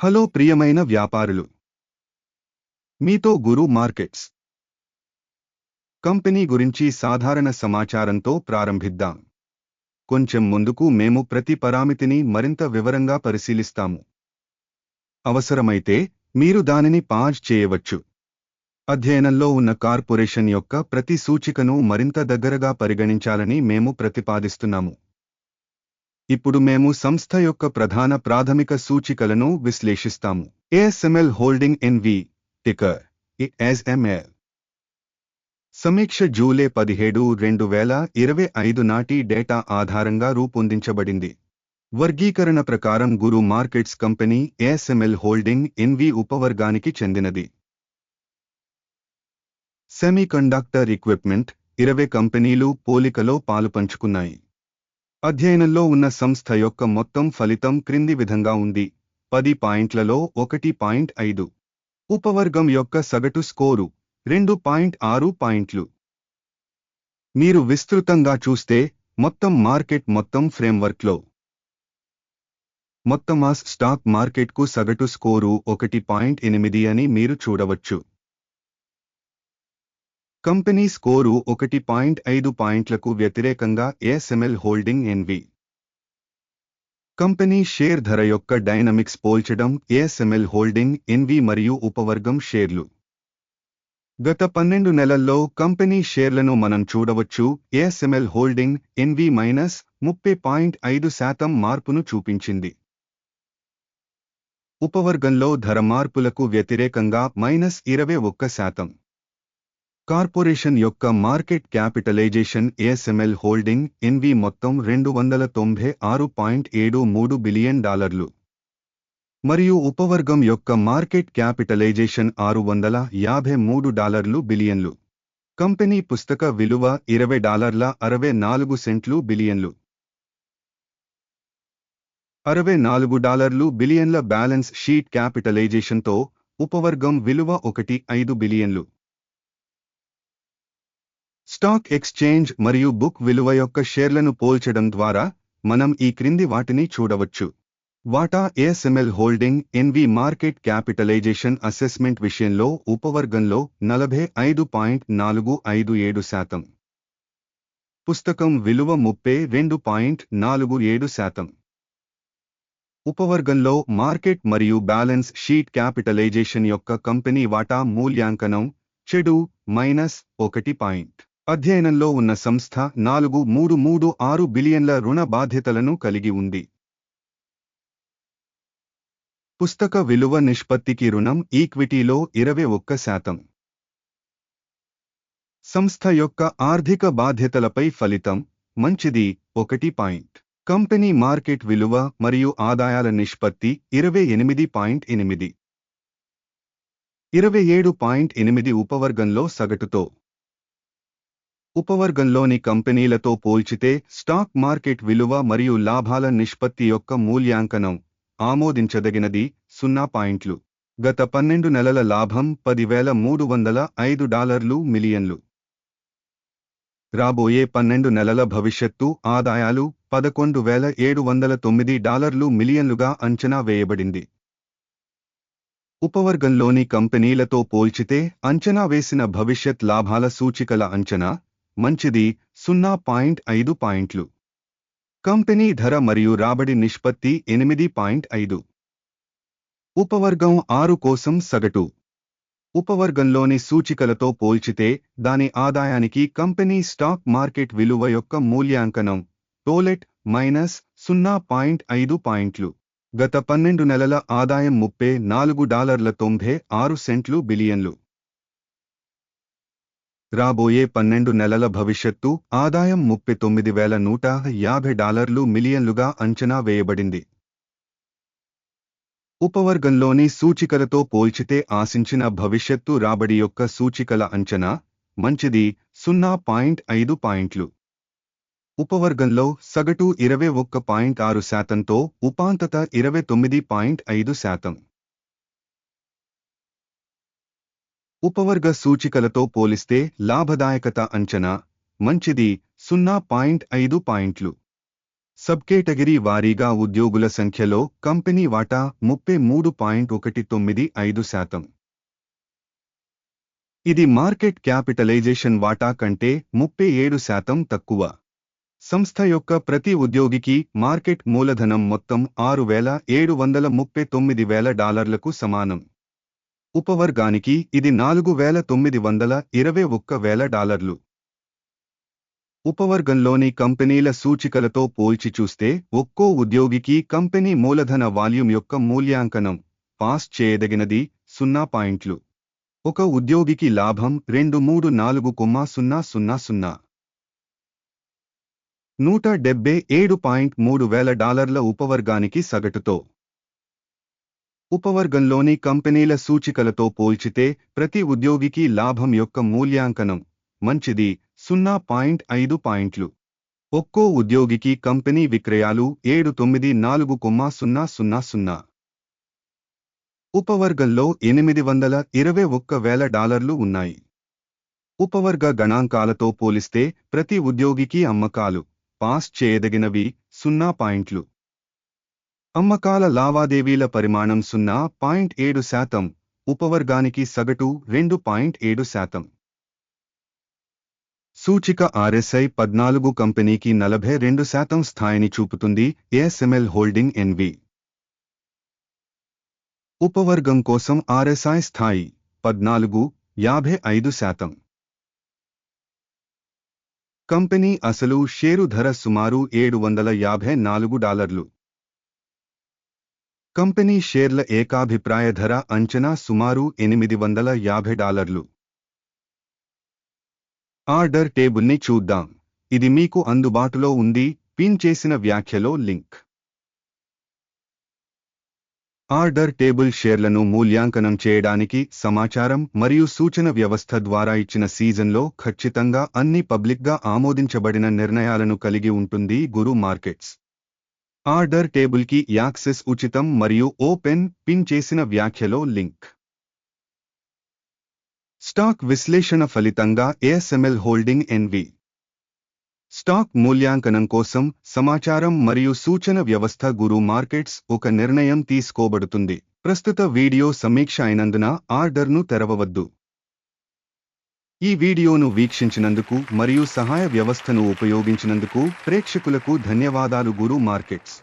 Hello ప్రియమైన వ్యాపారులు. మీతో గురు మార్కెట్స్ కంపెనీ గురించి సాధారణ సమాచారంతో ప్రారంభిద్దాం. కొంచెం ముందుకు మేము ప్రతి పరామితిని మరింత వివరంగా పరిశీలిస్తాము. అవసరమైతే మీరు దానిని పాజ్ చేయవచ్చు. అధ్యయనంలో ఉన్న కార్పొరేషన్ యొక్క ప్రతి సూచికను మరింత దగ్గరగా పరిగణించాలని మేము ప్రతిపాదిస్తున్నాము. ఇప్పుడు మేము సంస్థ యొక్క ప్రధాన ప్రాథమిక సూచికలను విశ్లేషిస్తాము. ASML holding NV ticker SML సమీక్ష జూలై పదిహేడు రెండు వేల ఇరవై ఐదు నాటి డేటా ఆధారంగా రూపొందించబడింది. వర్గీకరణ ప్రకారం Guru markets company ASML holding NV ఉపవర్గానికి చెందినది. సెమీకండక్టర్ ఎక్విప్మెంట్ ఇరవై కంపెనీలు పోలికలో పాలుపంచుకున్నాయి. అధ్యయనంలో ఉన్న సంస్థ యొక్క మొత్తం ఫలితం క్రింది విధంగా ఉంది. పది పాయింట్లలో ఒకటి పాయింట్ ఐదు. ఉపవర్గం యొక్క సగటు స్కోరు. రెండు పాయింట్ ఆరు పాయింట్లు. మీరు విస్తృతంగా చూస్తే మొత్తం మార్కెట్ మొత్తం ఫ్రేమ్వర్క్లో. మొత్తం ఆ స్టాక్ మార్కెట్కు సగటు స్కోరు ఒకటి పాయింట్ ఎనిమిది అని మీరు చూడవచ్చు. కంపెనీ స్కోరు ఒకటి పాయింట్ ఐదు పాయింట్లకు వ్యతిరేకంగా ASML holding NV company share ధర యొక్క డైనమిక్స్ పోల్చడం ఏఎస్ఎంఎల్ హోల్డింగ్ ఎన్వి మరియు ఉపవర్గం షేర్లు. గత పన్నెండు నెలల్లో కంపెనీ షేర్లను మనం చూడవచ్చు. ఏఎస్ఎంఎల్ హోల్డింగ్ ఎన్వి మైనస్ ముప్పై పాయింట్ ఐదు శాతం మార్పును చూపించింది. ఉపవర్గంలో ధర మార్పులకు వ్యతిరేకంగా మైనస్ ఇరవై ఒక్క శాతం. కార్పొరేషన్ యొక్క market capitalisation ASML holding NV మొత్తం రెండు వందల తొంభై ఆరు పాయింట్ ఏడు మూడు బిలియన్ డాలర్లు. మరియు ఉపవర్గం యొక్క మార్కెట్ క్యాపిటలైజేషన్ ఆరు వందల యాభై మూడు డాలర్లు బిలియన్లు. కంపెనీ పుస్తక విలువ ఇరవై డాలర్ల అరవై నాలుగు సెంట్లు బిలియన్లు. అరవై నాలుగు డాలర్లు బిలియన్ల బ్యాలెన్స్ షీట్ క్యాపిటలైజేషన్తో ఉపవర్గం విలువ ఒకటి ఐదు బిలియన్లు. స్టాక్ ఎక్స్చేంజ్ మరియు బుక్ విలువ యొక్క షేర్లను పోల్చడం ద్వారా మనం ఈ క్రింది వాటిని చూడవచ్చు. వాటా ASML holding NV market capitalisation assessment విషయంలో ఉపవర్గంలో నలభై ఐదు పాయింట్ నాలుగు ఐదు ఏడు శాతం. పుస్తకం విలువ ముప్పై రెండు పాయింట్ నాలుగు ఏడు శాతం. ఉపవర్గంలో మార్కెట్ మరియు బ్యాలెన్స్ షీట్ క్యాపిటలైజేషన్ యొక్క కంపెనీ వాటా మూల్యాంకనం చెడు మైనస్ ఒకటి పాయింట్ అధ్యయనంలో ఉన్న సంస్థ నాలుగు మూడు మూడు ఆరు బిలియన్ల రుణ బాధ్యతలను కలిగి ఉంది. పుస్తక విలువ నిష్పత్తికి రుణం ఈక్విటీలో ఇరవై ఒక్క శాతం. సంస్థ యొక్క ఆర్థిక బాధ్యతలపై ఫలితం మంచిది ఒకటి పాయింట్. కంపెనీ మార్కెట్ విలువ మరియు ఆదాయాల నిష్పత్తి ఇరవై ఎనిమిది పాయింట్ ఎనిమిది. ఇరవై ఏడు పాయింట్ ఎనిమిది ఉపవర్గంలో సగటుతో. ఉపవర్గంలోని కంపెనీలతో పోల్చితే స్టాక్ మార్కెట్ విలువ మరియు లాభాల నిష్పత్తి యొక్క మూల్యాంకనం ఆమోదించదగినది సున్నా పాయింట్లు. గత పన్నెండు నెలల లాభం పదివేల మూడు వందల ఐదు డాలర్లు మిలియన్లు. రాబోయే పన్నెండు నెలల భవిష్యత్తు ఆదాయాలు పదకొండు వేల ఏడు వందల తొమ్మిది డాలర్లు మిలియన్లుగా అంచనా వేయబడింది. ఉపవర్గంలోని కంపెనీలతో పోల్చితే అంచనా వేసిన భవిష్యత్ లాభాల సూచికల అంచనా మంచిది సున్నా పాయింట్ ఐదు పాయింట్లు. కంపెనీ ధర మరియు రాబడి నిష్పత్తి ఎనిమిది పాయింట్ ఐదు. ఉపవర్గం ఆరు కోసం సగటు. ఉపవర్గంలోని సూచికలతో పోల్చితే దాని ఆదాయానికి కంపెనీ స్టాక్ మార్కెట్ విలువ యొక్క మూల్యాంకనం టోలెట్ మైనస్ సున్నా పాయింట్ ఐదు పాయింట్లు. గత పన్నెండు నెలల ఆదాయం ముప్పై నాలుగు డాలర్ల తొంభై ఆరు సెంట్లు బిలియన్లు. రాబోయే పన్నెండు నెలల భవిష్యత్తు ఆదాయం ముప్పై తొమ్మిది వేల నూట యాభై డాలర్లు మిలియన్లుగా అంచనా వేయబడింది. ఉపవర్గంలోని సూచికలతో పోల్చితే ఆశించిన భవిష్యత్తు రాబడి యొక్క సూచికల అంచనా మంచిది సున్నా పాయింట్ ఐదు పాయింట్లు. ఉపవర్గంలో సగటు ఇరవై ఒక్క పాయింట్ ఆరు శాతంతో ఉపాంతత ఇరవై తొమ్మిది పాయింట్ ఐదు శాతం. ఉపవర్గ సూచికలతో పోలిస్తే లాభదాయకత అంచనా మంచిది సున్నా పాయింట్ ఐదు పాయింట్లు. సబ్కేటగిరీ వారీగా ఉద్యోగుల సంఖ్యలో కంపెనీ వాటా ముప్పై మూడు పాయింట్ ఒకటి తొమ్మిది ఐదు శాతం. ఇది మార్కెట్ క్యాపిటలైజేషన్ వాటా కంటే ముప్పై ఏడు శాతం తక్కువ. సంస్థ యొక్క ప్రతి ఉద్యోగికి మార్కెట్ మూలధనం మొత్తం ఆరు వేల ఏడు వందల ముప్పై తొమ్మిది వేల డాలర్లకు సమానం. ఉపవర్గానికి ఇది నాలుగు వేల తొమ్మిది వందల ఇరవై ఒక్క వేల డాలర్లు. ఉపవర్గంలోని కంపెనీల సూచికలతో పోల్చి చూస్తే ఒక్కో ఉద్యోగికి కంపెనీ మూలధన వాల్యూమ్ యొక్క మూల్యాంకనం పాస్ చేయదగినది సున్నా పాయింట్లు. ఒక ఉద్యోగికి లాభం రెండు మూడు నాలుగు కొమ్మా సున్నా సున్నా సున్నా. నూట డెబ్బై ఏడు పాయింట్ మూడు వేల డాలర్ల ఉపవర్గానికి సగటుతో ఉపవర్గంలోని కంపెనీల సూచికలతో పోల్చితే ప్రతి ఉద్యోగికి లాభం యొక్క మూల్యాంకనం మంచిది సున్నా పాయింట్ ఐదు పాయింట్లు. ఒక్కో ఉద్యోగికి కంపెనీ విక్రయాలు ఏడు తొమ్మిది నాలుగు కొమ్మా సున్నా సున్నా సున్నా. ఉపవర్గంలో ఎనిమిది వందల ఇరవై ఒక్క వేల డాలర్లు ఉన్నాయి. ఉపవర్గ గణాంకాలతో పోలిస్తే ప్రతి ఉద్యోగికి అమ్మకాలు పాస్ చేయదగినవి సున్నా పాయింట్లు. అమ్మకాల లావాదేవీల పరిమాణం సున్నా పాయింట్ ఏడు శాతం ఉపవర్గానికి సగటు రెండు పాయింట్ ఏడు శాతం. సూచిక ఆర్ఎస్ఐ పద్నాలుగు కంపెనీకి నలభై రెండు శాతం స్థాయిని చూపుతుంది ఏఎస్ఎంఎల్ హోల్డింగ్ ఎన్వి. ఉపవర్గం కోసం ఆర్ఎస్ఐ స్థాయి పద్నాలుగు యాభై ఐదు శాతం. కంపెనీ అసలు షేరు ధర సుమారు ఏడు వందల యాభై నాలుగు డాలర్లు. కంపెనీ షేర్ల ఏకాభిప్రాయ ధర అంచనా సుమారు ఎనిమిది వందల యాభై డాలర్లు. ఆర్డర్ టేబుల్ని చూద్దాం. ఇది మీకు అందుబాటులో ఉంది. పిన్ చేసిన వ్యాఖ్యలో లింక్. ఆర్డర్ టేబుల్ షేర్లను మూల్యాంకనం చేయడానికి సమాచారం మరియు సూచన వ్యవస్థ ద్వారా ఇచ్చిన సీజన్లో ఖచ్చితంగా అన్ని పబ్లిక్గా ఆమోదించబడిన నిర్ణయాలను కలిగి ఉంటుంది గురు మార్కెట్స్. ఆర్డర్ టేబుల్కి యాక్సెస్ ఉచితం మరియు ఓపెన్ పిన్ చేసిన వ్యాఖ్యలో లింక్. స్టాక్ విశ్లేషణ ఫలితంగా ఏఎస్ఎంఎల్ హోల్డింగ్ ఎన్వి స్టాక్ మూల్యాంకనం కోసం సమాచారం మరియు సూచన వ్యవస్థ గురు మార్కెట్స్ ఒక నిర్ణయం తీసుకోబడుతుంది. ప్రస్తుత వీడియో సమీక్ష అయినందున ఆర్డర్ను తెరవవద్దు. ఈ వీడియోను వీక్షించినందుకు మరియు సహాయ వ్యవస్థను ఉపయోగించినందుకు ప్రేక్షకులకు ధన్యవాదాలు గురు మార్కెట్స్.